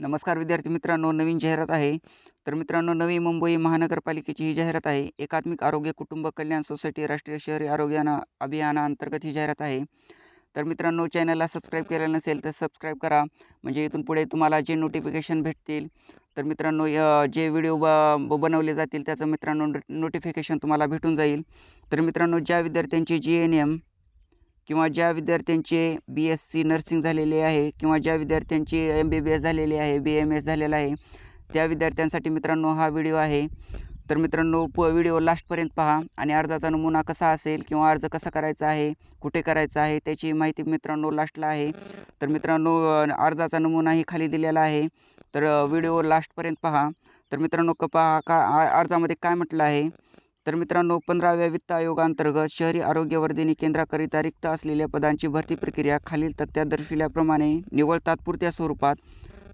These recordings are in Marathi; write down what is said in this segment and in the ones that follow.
नमस्कार विद्यार्थी मित्रांनो नवीन जाहिरात आहे. तर मित्रांनो नवी मुंबई महानगरपालिकेची ही जाहिरात आहे. एकात्मिक आरोग्य कुटुंब कल्याण सोसायटी राष्ट्रीय शहरी आरोग्याना अभियानाअंतर्गत ही जाहिरात आहे. तर मित्रांनो चॅनलला सबस्क्राईब केलेलं नसेल तर सबस्क्राईब करा. म्हणजे इथून पुढे तुम्हाला जे नोटिफिकेशन भेटतील तर मित्रांनो जे व्हिडिओ ब- बनवले जातील त्याचं मित्रांनो नोटिफिकेशन तुम्हाला भेटून जाईल. तर मित्रांनो ज्या विद्यार्थ्यांची जी एन एम किंवा ज्या विद्यार्थ्यांचे बी एस सी नर्सिंग झालेले आहे किंवा ज्या विद्यार्थ्यांची एम बी बी एस झालेली आहे बी एम एस झालेला आहे त्या विद्यार्थ्यांसाठी मित्रांनो हा व्हिडिओ आहे. तर मित्रांनो प व्हिडिओ लास्टपर्यंत पहा आणि अर्जाचा नमुना कसा असेल किंवा अर्ज कसा करायचा आहे कुठे करायचा आहे त्याची माहिती मित्रांनो लास्टला आहे. तर मित्रांनो अर्जाचा नमुनाही खाली दिलेला आहे. तर व्हिडिओ लास्टपर्यंत पहा. तर मित्रांनो क पहा का अर्जामध्ये काय म्हटलं आहे? तर मित्रांनो पंधराव्या वित्त आयोगांतर्गत शहरी आरोग्यवर्धिनी केंद्राकरिता रिक्त असलेल्या पदांची भरती प्रक्रिया खालील तक्त्यात दर्शविल्याप्रमाणे निव्वळ तात्पुरत्या स्वरूपात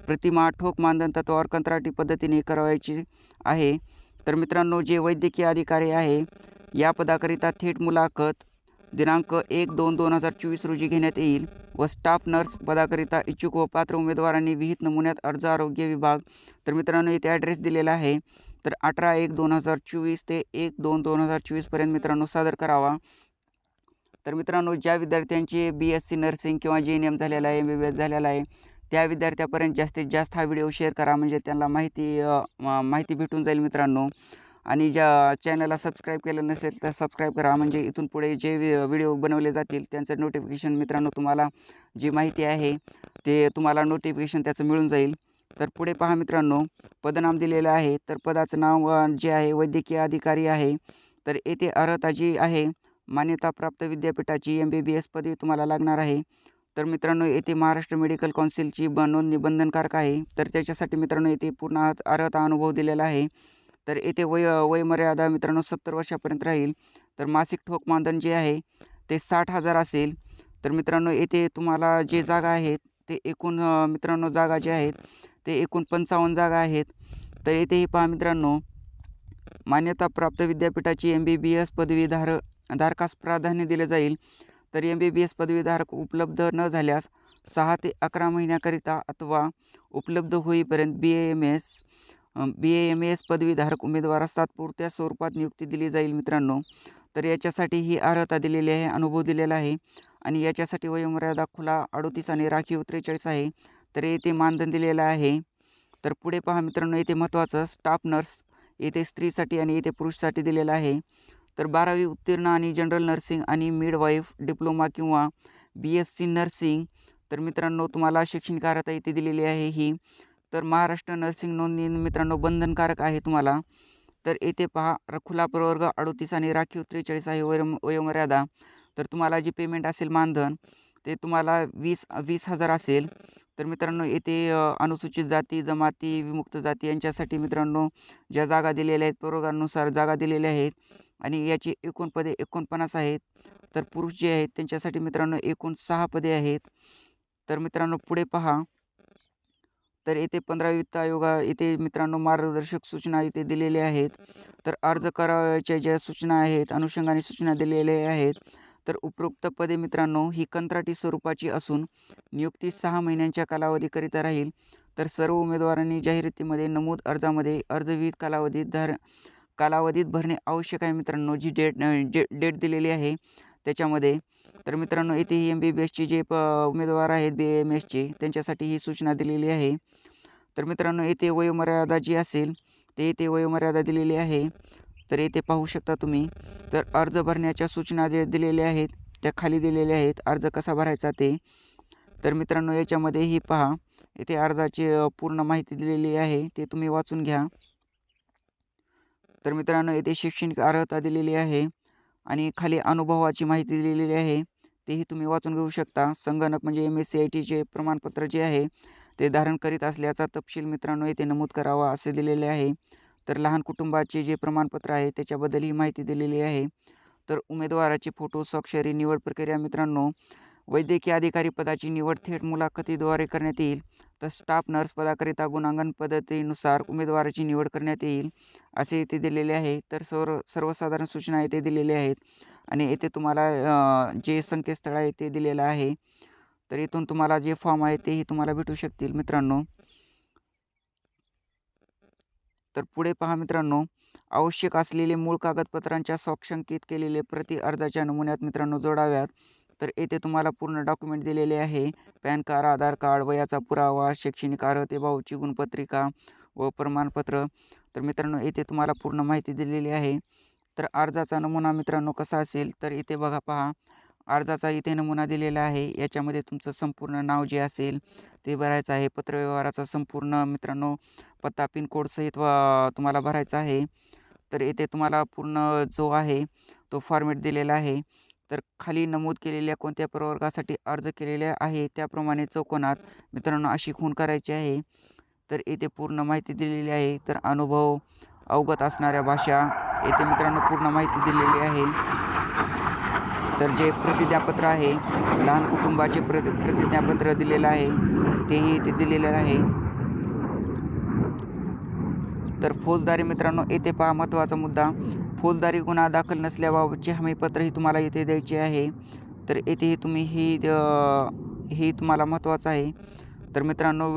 प्रतिमा ठोक मानधन तत्वावर कंत्राटी पद्धतीने करावायची आहे. तर मित्रांनो जे वैद्यकीय अधिकारी आहे या पदाकरिता थेट मुलाखत दिनांक एक दोन दोन हजार चोवीस रोजी घेण्यात येईल व स्टाफ नर्स पदाकरिता इच्छुक व पात्र उमेदवारांनी विहित नमुन्यात अर्ज आरोग्य विभाग तर मित्रांनो इथे ॲड्रेस दिलेला आहे. तर अठरा एक दोन हजार चोवीस ते एक दोन दोन हजार चोवीसपर्यंत मित्रांनो सादर करावा. तर मित्रांनो ज्या विद्यार्थ्यांची बी एस सी नर्सिंग किंवा जे एन एम झालेला आहे एम बी बी एस झालेला आहे त्या विद्यार्थ्यापर्यंत जास्तीत जास्त हा व्हिडिओ शेअर करा. म्हणजे त्यांना माहिती माहिती भेटून जाईल मित्रांनो. आणि ज्या चॅनलला सबस्क्राईब केलं नसेल तर सबस्क्राईब करा. म्हणजे इथून पुढे जे व्हिडिओ बनवले जातील त्यांचं नोटिफिकेशन मित्रांनो तुम्हाला जी माहिती आहे ते तुम्हाला नोटिफिकेशन त्याचं मिळून जाईल. तर पुढे पहा मित्रांनो पदनाम दिलेलं आहे. तर पदाचं नाव जे आहे वैद्यकीय अधिकारी आहे. तर येथे अर्हता जी आहे. मान्यताप्राप्त विद्यापीठाची एम बी बी एस पदवी तुम्हाला लागणार आहे. तर मित्रांनो येथे महाराष्ट्र मेडिकल काउन्सिलची ब नोंदणी बंधनकारक आहे. तर त्याच्यासाठी मित्रांनो येथे पूर्ण अर्हता अनुभव दिलेला आहे. तर येथे वय वयमर्यादा मित्रांनो सत्तर वर्षापर्यंत राहील. तर मासिक ठोक मानधन जे आहे ते साठ हजार असेल. तर मित्रांनो येथे तुम्हाला जे जागा आहेत ते एकूण मित्रांनो जागा जे आहेत ते एकूण पंचावन्न जागा आहेत. तर येथेही पहा मित्रांनो मान्यताप्राप्त विद्यापीठाची एम बी बी एस पदवीधार धारकास प्राधान्य दिले जाईल. तर एम बी बी एस पदवीधारक उपलब्ध न झाल्यास सहा ते अकरा महिन्याकरिता अथवा उपलब्ध होईपर्यंत B A M S B A M S पदवीधारक उमेदवारास तात्पुरत्या स्वरूपात नियुक्ती दिली जाईल मित्रांनो. तर याच्यासाठी ही अर्हता दिलेली आहे अनुभव दिलेला आहे. आणि याच्यासाठी वयोमर्यादा खुला अडोतीस आणि राखीव त्रेचाळीस आहे. तर येथे मानधन दिलेलं आहे. तर पुढे पहा मित्रांनो येथे महत्त्वाचं स्टाफ नर्स येथे स्त्रीसाठी आणि येथे पुरुषसाठी दिलेलं आहे. तर बारावी उत्तीर्ण आणि जनरल नर्सिंग आणि मिडवाईफ डिप्लोमा किंवा बी एस सी नर्सिंग तर मित्रांनो तुम्हाला शैक्षणिक अर्हता इथे दिलेली आहे ही. तर महाराष्ट्र नर्सिंग नोंदणी मित्रांनो बंधनकारक आहे तुम्हाला. तर येथे पहा र- खुला प्रवर्ग अडोतीस आणि राखीव त्रेचाळीस आहे वय वयोमर्यादा. तर तुम्हाला जे पेमेंट असेल मानधन ते तुम्हाला वीस वीस हजार असेल. तर मित्रांनो येथे अनुसूचित जाती जमाती विमुक्त जाती यांच्यासाठी मित्रांनो ज्या जागा दिलेल्या आहेत प्रवर्गानुसार जागा दिलेल्या आहेत आणि याची एकूण पदे एकोणपन्नास आहेत. तर पुरुष जे आहेत त्यांच्यासाठी मित्रांनो एकूण सहा पदे आहेत. तर मित्रांनो पुढे पहा. तर येथे पंधरा वित्त आयोगा येथे मित्रांनो मार्गदर्शक सूचना इथे दिलेल्या आहेत. तर अर्ज करावयाच्या ज्या सूचना आहेत अनुषंगाने सूचना दिलेल्या आहेत. तर उपरोक्त पदे मित्रांनो ही कंत्राटी स्वरूपाची असून नियुक्ती सहा महिन्यांच्या कालावधीकरिता राहील. तर सर्व उमेदवारांनी जाहिरातीमध्ये नमूद अर्जामध्ये अर्जविहित कालावधीत धर कालावधीत भरणे आवश्यक आहे मित्रांनो जी डेट जे डेट दिलेली आहे त्याच्यामध्ये. तर मित्रांनो येथे ही एम बी बी एसचे जे प उमेदवार आहेत बी एम एसचे त्यांच्यासाठी ही सूचना दिलेली आहे. तर मित्रांनो येथे वयोमर्यादा जी असेल ते येथे वयोमर्यादा दिलेली आहे. तर येथे पाहू शकता तुम्ही. तर अर्ज भरण्याच्या सूचना जे दिलेल्या आहेत त्या खाली दिलेल्या आहेत. अर्ज कसा भरायचा ते. तर मित्रांनो याच्यामध्येही पहा. येथे अर्जाची पूर्ण माहिती दिलेली आहे. ते तुम्ही वाचून घ्या. तर मित्रांनो येथे शैक्षणिक अर्हता दिलेली आहे आणि खाली अनुभवाची माहिती दिलेली आहे. तेही तुम्ही वाचून घेऊ शकता. संगणक म्हणजे एम एस सी आय टीचे प्रमाणपत्र जे आहे ते धारण करीत असल्याचा तपशील मित्रांनो येथे नमूद करावा असे दिलेले आहे. तर लहान कुटुंबाचे जे प्रमाणपत्र आहे त्याच्याबद्दल ही माहिती दिलेली आहे. तर उमेदवाराचे फोटो स्वाक्षरी निवड प्रक्रिया मित्रांनो वैद्यकीय अधिकारी पदाची निवड थेट मुलाखतीद्वारे करण्यात येईल. तर स्टाफ नर्स पदाकरिता गुणांकन पद्धतीनुसार उमेदवाराची निवड करण्यात येईल असे इथे दिलेले आहे. तर सर्व सर्वसाधारण सूचना येथे दिलेल्या आहेत. आणि येथे तुम्हाला जे संकेतस्थळ आहे ते दिलेलं आहे. तर इथून तुम्हाला जे फॉर्म आहे तेही तुम्हाला भेटू शकतील मित्रांनो. तर पुढे पहा मित्रांनो आवश्यक असलेले मूळ कागदपत्रांच्या स्वाक्षंकित केलेले प्रति अर्जाच्या नमुन्यात मित्रांनो जोडाव्यात. तर येथे तुम्हाला पूर्ण डॉक्युमेंट दिलेले आहे. पॅन कार्ड आधार कार्ड वयाचा पुरावा शैक्षणिक अर्हतेबाबतची गुणपत्रिका व प्रमाणपत्र. तर मित्रांनो येथे तुम्हाला पूर्ण माहिती दिलेली आहे. तर अर्जाचा नमुना मित्रांनो कसा असेल तर इथे बघा पहा. अर्जाचा इथे नमुना दिलेला आहे. याच्यामध्ये तुमचं संपूर्ण नाव जे असेल ते भरायचं आहे. पत्रव्यवहाराचा संपूर्ण मित्रांनो पत्ता पिनकोडसहित व तुम्हाला भरायचा आहे. तर येथे तुम्हाला पूर्ण जो आहे तो फॉर्मेट दिलेला आहे. तर खाली नमूद केलेल्या कोणत्या प्रवर्गासाठी अर्ज केलेल्या आहे त्याप्रमाणे चौकोनात मित्रांनो अशी खून करायची आहे. तर येथे पूर्ण माहिती दिलेली आहे. तर अनुभव अवगत असणाऱ्या भाषा येथे मित्रांनो पूर्ण माहिती दिलेली आहे. तर जे प्रतिज्ञापत्र आहे लहान कुटुंबाचे प्रति प्रतिज्ञापत्र दिलेलं आहे तेही इथे दिलेलं आहे. तर फौजदारी मित्रांनो येथे पहा महत्त्वाचा मुद्दा. फौजदारी गुन्हा दाखल नसल्याबाबतचे हमीपत्रही तुम्हाला इथे द्यायचे आहे. तर येथेही तुम्ही ही ही तुम्हाला महत्त्वाचं आहे. तर मित्रांनो